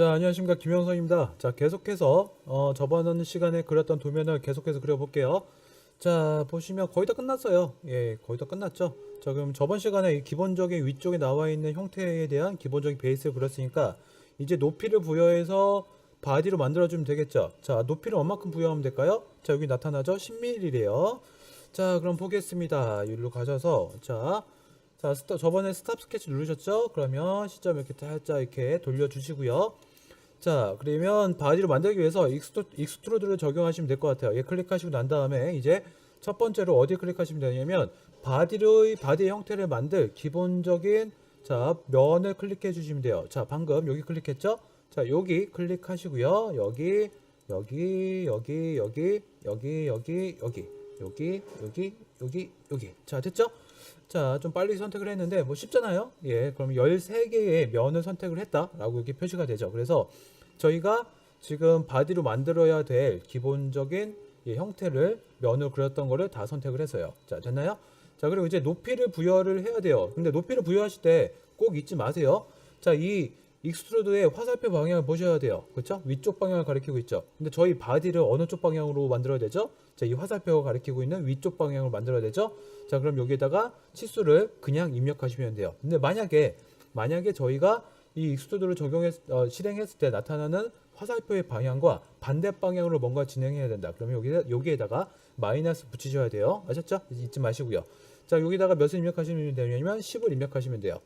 자, 안녕하십니까. 김영선입니다. 자, 계속해서, 어, 저번 시간에 그렸던 도면을 계속해서 그려볼게요. 자, 보시면 거의 다 끝났어요. 예, 거의 다 끝났죠. 자, 그럼 저번 시간에 이 기본적인 위쪽에 나와 있는 형태에 대한 기본적인 베이스를 그렸으니까, 이제 높이를 부여해서 바디로 만들어주면 되겠죠. 자, 높이를 얼마큼 부여하면 될까요? 자, 여기 나타나죠? 10mm래요. 자, 그럼 보겠습니다. 여기로 가셔서, 자, 자, 스톱, 저번에 스탑 스케치 누르셨죠? 그러면 시점 이렇게 살짝 이렇게 돌려주시고요. 자, 그러면 바디로 만들기 위해서 익스트, 익스트루드를 적용하시면 될 것 같아요. 얘 클릭하시고 난 다음에 이제 첫 번째로 어디 클릭하시면 되냐면 바디의 바디의 형태를 만들 기본적인 자 면을 클릭해 주시면 돼요. 자, 방금 여기 클릭했죠? 자, 여기 클릭하시고요. 여기 여기 여기 여기 여기 여기 여기 여기 여기 여기 여기 자 됐죠? 자, 좀 빨리 선택을 했는데 뭐 쉽잖아요. 예, 그럼 13개의 면을 선택을 했다라고 이렇게 표시가 되죠. 그래서 저희가 지금 바디로 만들어야 될 기본적인 예, 형태를 면을 그렸던 거를 다 선택을 했어요. 자, 됐나요? 자, 그리고 이제 높이를 부여를 해야 돼요. 근데 높이를 부여하실 때 꼭 잊지 마세요. 자, 이 익스트루드의 화살표 방향을 보셔야 돼요. 그렇죠? 위쪽 방향을 가리키고 있죠. 근데 저희 바디를 어느 쪽 방향으로 만들어야 되죠? 자, 이 화살표가 가리키고 있는 위쪽 방향으로 만들어야 되죠? 자, 그럼 여기에다가 치수를 그냥 입력하시면 돼요. 근데 만약에 만약에 저희가 이 익스트루드를 적용했 어, 실행했을 때 나타나는 화살표의 방향과 반대 방향으로 뭔가 진행해야 된다. 그러면 여기 여기에다가 마이너스 붙이셔야 돼요. 아셨죠? 잊지 마시고요. 자, 여기다가 몇을 입력하시면 되냐면 10을 입력하시면 돼요.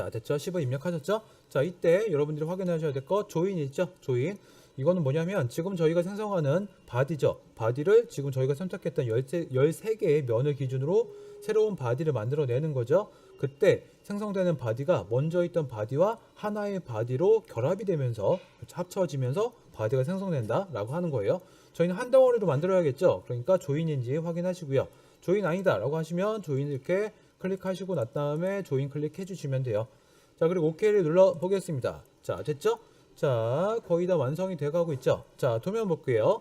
자, 됐죠? 10을 입력하셨죠? 자, 이때 여러분들이 확인하셔야 될 거 조인 있죠? 조인. 이거는 뭐냐면 지금 저희가 생성하는 바디죠. 바디를 지금 저희가 선택했던 13, 13개의 면을 기준으로 새로운 바디를 만들어내는 거죠. 그때 생성되는 바디가 먼저 있던 바디와 하나의 바디로 결합이 되면서 합쳐지면서 바디가 생성된다라고 하는 거예요. 저희는 한 덩어리로 만들어야겠죠. 그러니까 조인인지 확인하시고요. 조인 아니다라고 하시면 조인 이렇게 클릭하시고 난 다음에 조인 클릭해 주시면 돼요. 자, 그리고 OK를 눌러 보겠습니다. 자, 됐죠? 자, 거의 다 완성이 돼 가고 있죠? 자, 도면 볼게요.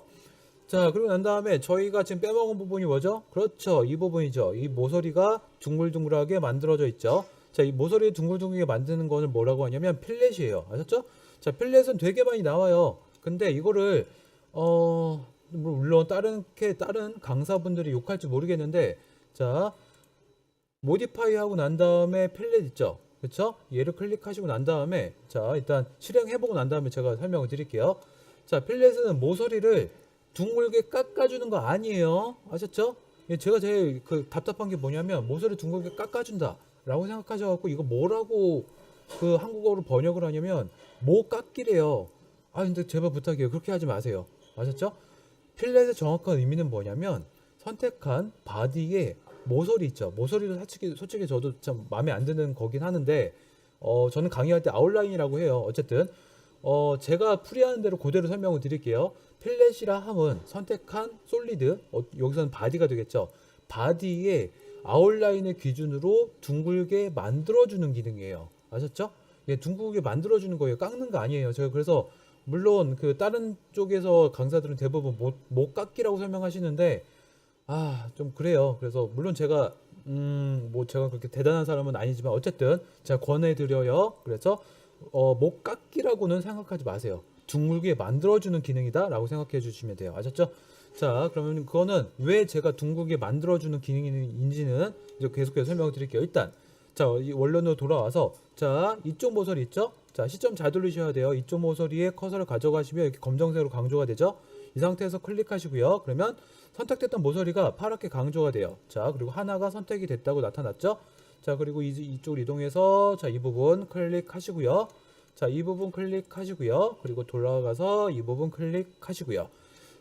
자, 그리고 난 다음에 저희가 지금 빼먹은 부분이 뭐죠? 그렇죠. 이 부분이죠. 이 모서리가 둥글둥글하게 만들어져 있죠. 자, 이 모서리 둥글둥글하게 만드는 거는 뭐라고 하냐면 필렛이에요. 아셨죠? 자, 필렛은 되게 많이 나와요. 근데 이거를 어 물론 다른 게 다른 강사분들이 욕할지 모르겠는데 자, 모디파이 하고 난 다음에 필렛 있죠. 그렇죠? 얘를 클릭하시고 난 다음에 자, 일단 실행해 보고 난 다음에 제가 설명을 드릴게요. 자, 필렛은 모서리를 둥글게 깎아주는 거 아니에요. 아셨죠? 예, 제가 제일 그 답답한 게 뭐냐면 모서리 둥글게 깎아준다 라고 생각하셔갖고 이거 뭐라고 그 한국어로 번역을 하냐면 뭐 깎기래요. 아 근데 제발 부탁해요. 그렇게 하지 마세요. 아셨죠? 필렛의 정확한 의미는 뭐냐면 선택한 바디의 모서리 있죠. 모서리도 솔직히, 솔직히 저도 참 마음에 안 드는 거긴 하는데 어 저는 강의할 때 아웃라인이라고 해요. 어쨌든 어 제가 풀이하는 대로 그대로 설명을 드릴게요. 필렛이라 함은 선택한 솔리드 어, 여기서는 바디가 되겠죠. 바디의 아웃라인을 기준으로 둥글게 만들어주는 기능이에요. 아셨죠? 예, 둥글게 만들어주는 거예요. 깎는 거 아니에요. 제가 그래서 물론 그 다른 쪽에서 강사들은 대부분 못, 못 깎기라고 설명하시는데 아, 좀 그래요. 그래서 물론 제가 음, 뭐 제가 그렇게 대단한 사람은 아니지만 어쨌든 제가 권해드려요. 그래서 어, 목 깎기라고는 생각하지 마세요. 둥글게 만들어주는 기능이다라고 생각해 주시면 돼요. 아셨죠? 자, 그러면 그거는 왜 제가 둥글게 만들어주는 기능인지는 이제 계속해서 설명을 드릴게요. 일단, 자, 이 원론으로 돌아와서, 자, 이쪽 모서리 있죠? 자, 시점 잘 돌리셔야 돼요. 이쪽 모서리에 커서를 가져가시면 이렇게 검정색으로 강조가 되죠? 이 상태에서 클릭하시고요. 그러면 선택됐던 모서리가 파랗게 강조가 돼요. 자, 그리고 하나가 선택이 됐다고 나타났죠? 자, 그리고 이, 이쪽으로 이동해서, 자, 이 부분 클릭하시고요. 자, 이 부분 클릭하시고요. 그리고 돌아가서 이 부분 클릭하시고요.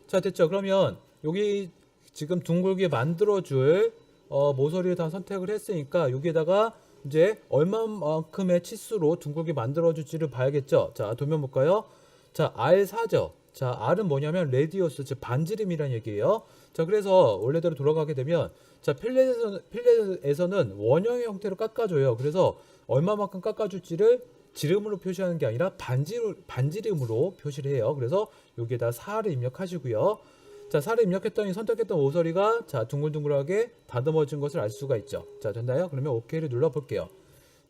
자, 됐죠? 그러면 여기 지금 둥글게 만들어줄 어, 모서리를 다 선택을 했으니까 여기에다가 이제 얼마만큼의 치수로 둥글게 만들어줄지를 봐야겠죠? 자, 도면 볼까요? 자, R4죠. 자, R은 뭐냐면 레디어스, 즉 반지름이란 얘기예요. 자, 그래서 원래대로 돌아가게 되면 자, 필렛에서는, 필렛에서는 원형의 형태로 깎아줘요. 그래서 얼마만큼 깎아줄지를 지름으로 표시하는 게 아니라 반지름, 반지름으로 표시를 해요. 그래서 여기에다 4를 입력하시고요. 자, 4를 입력했더니 선택했던 모서리가 자, 둥글둥글하게 다듬어진 것을 알 수가 있죠. 자, 됐나요? 그러면 OK를 눌러 볼게요.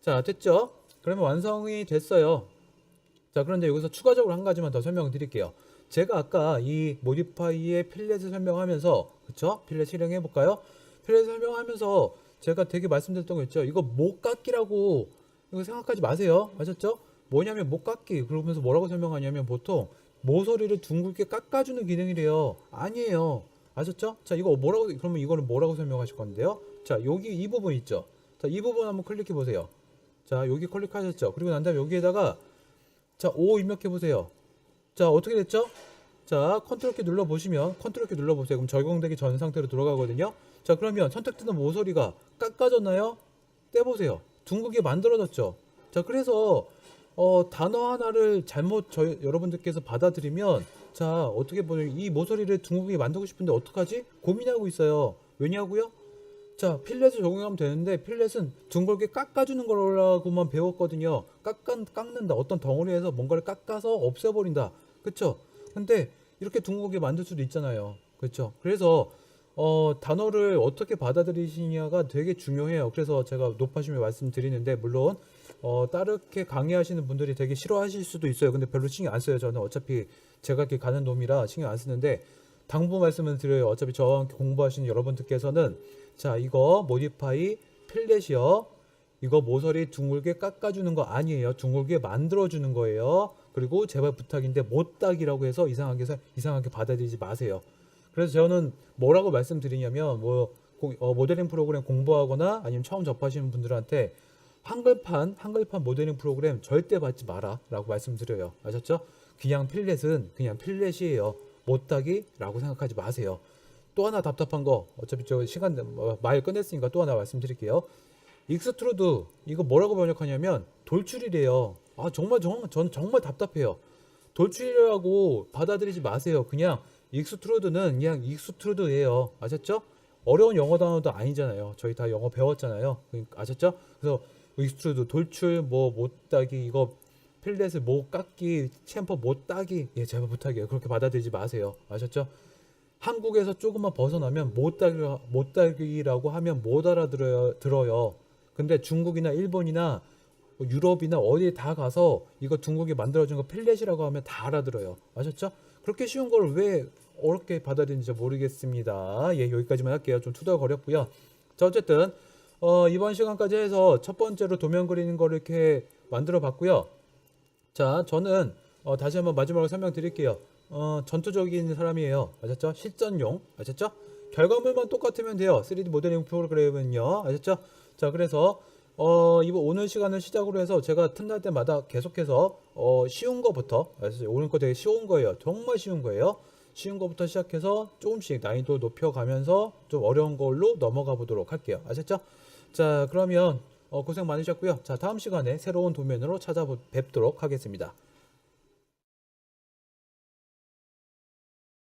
자, 됐죠? 그러면 완성이 됐어요. 자, 그런데 여기서 추가적으로 한 가지만 더 설명을 드릴게요. 제가 아까 이 모디파이의 필렛을 설명하면서, 그쵸? 필렛 실행해 볼까요? 필렛 설명하면서 제가 되게 말씀드렸던 거 있죠? 이거 못 깎기라고 이거 생각하지 마세요. 아셨죠? 뭐냐면 못 깎기. 그러면서 뭐라고 설명하냐면 보통 모서리를 둥글게 깎아주는 기능이래요. 아니에요. 아셨죠? 자, 이거 뭐라고, 그러면 이거는 뭐라고 설명하실 건데요? 자, 여기 이 부분 있죠? 자, 이 부분 한번 클릭해 보세요. 자, 여기 클릭하셨죠? 그리고 난 다음에 여기에다가 자, O 입력해 보세요. 자, 어떻게 됐죠? 자, 컨트롤 키 눌러 보시면 컨트롤 키 눌러 보세요. 그럼 적용되기 전 상태로 들어가거든요. 자, 그러면 선택되는 모서리가 깎아졌나요? 떼 보세요. 둥글게 만들어졌죠. 자, 그래서 어, 단어 하나를 잘못 저희 여러분들께서 받아들이면 자, 어떻게 보면 이 모서리를 둥글게 만들고 싶은데 어떡하지? 고민하고 있어요. 왜냐고요? 자, 필렛을 적용하면 되는데 필렛은 둥글게 깎아주는 거라고만 배웠거든요. 깎아, 깎는다. 어떤 덩어리에서 뭔가를 깎아서 없애버린다. 그쵸? 근데 이렇게 둥글게 만들 수도 있잖아요. 그쵸? 그래서 어, 단어를 어떻게 받아들이시냐가 되게 중요해요. 그래서 제가 높아심에 말씀드리는데 물론 어, 따르게 강의하시는 분들이 되게 싫어하실 수도 있어요. 근데 별로 신경 안 써요. 저는 어차피 제가 이렇게 가는 놈이라 신경 안 쓰는데 당부 말씀을 드려요. 어차피 저와 함께 공부하시는 여러분들께서는 자 이거 모디파이 필렛이요. 이거 모서리 둥글게 깎아주는 거 아니에요. 둥글게 만들어주는 거예요. 그리고 제발 부탁인데 못딱이라고 해서 이상하게 서- 이상하게 받아들이지 마세요. 그래서 저는 뭐라고 말씀드리냐면 뭐 고- 어, 모델링 프로그램 공부하거나 아니면 처음 접하시는 분들한테 한글판 한글판 모델링 프로그램 절대 받지 마라라고 말씀드려요. 아셨죠? 그냥 필렛은 그냥 필렛이에요. 못하기라고 생각하지 마세요. 또 하나 답답한 거 어차피 저 시간 어, 말 끝냈으니까 또 하나 말씀드릴게요. 익스트루드 이거 뭐라고 번역하냐면 돌출이래요. 아 정말 정말 전 정말 답답해요. 돌출이라고 받아들이지 마세요. 그냥 익스트루드는 그냥 익스트루드예요. 아셨죠? 어려운 영어 단어도 아니잖아요. 저희 다 영어 배웠잖아요. 그러니까 아셨죠? 그래서 익스트루드 돌출 뭐 못 따기 이거 필렛을 못 깎기 챔퍼 못 따기 예 제발 부탁이에요. 그렇게 받아들이지 마세요. 아셨죠? 한국에서 조금만 벗어나면 못 따기 못 따기라고 하면 못 알아들어요. 들어요. 근데 중국이나 일본이나 뭐 유럽이나 어디에 다 가서 이거 중국이 만들어준 거 필렛이라고 하면 다 알아들어요. 아셨죠? 그렇게 쉬운 걸 왜 어렵게 받아들이는지 모르겠습니다. 예, 여기까지만 할게요. 좀 투덜거렸고요. 자, 어쨌든 어, 이번 시간까지 해서 첫 번째로 도면 그리는 거를 이렇게 만들어 봤고요. 자, 저는 어, 다시 한번 마지막으로 설명드릴게요. 어, 전투적인 사람이에요. 아셨죠? 실전용. 아셨죠? 결과물만 똑같으면 돼요. 3D 모델링 프로그램은요. 아셨죠? 자, 그래서 어, 이번 오늘 시간을 시작으로 해서 제가 틈날 때마다 계속해서 어, 쉬운 거부터 아셨죠? 오늘 거 되게 쉬운 거예요. 정말 쉬운 거예요. 쉬운 거부터 시작해서 조금씩 난이도 높여가면서 좀 어려운 걸로 넘어가 보도록 할게요. 아셨죠? 자, 그러면 어, 고생 많으셨고요. 자, 다음 시간에 새로운 도면으로 찾아뵙도록 하겠습니다.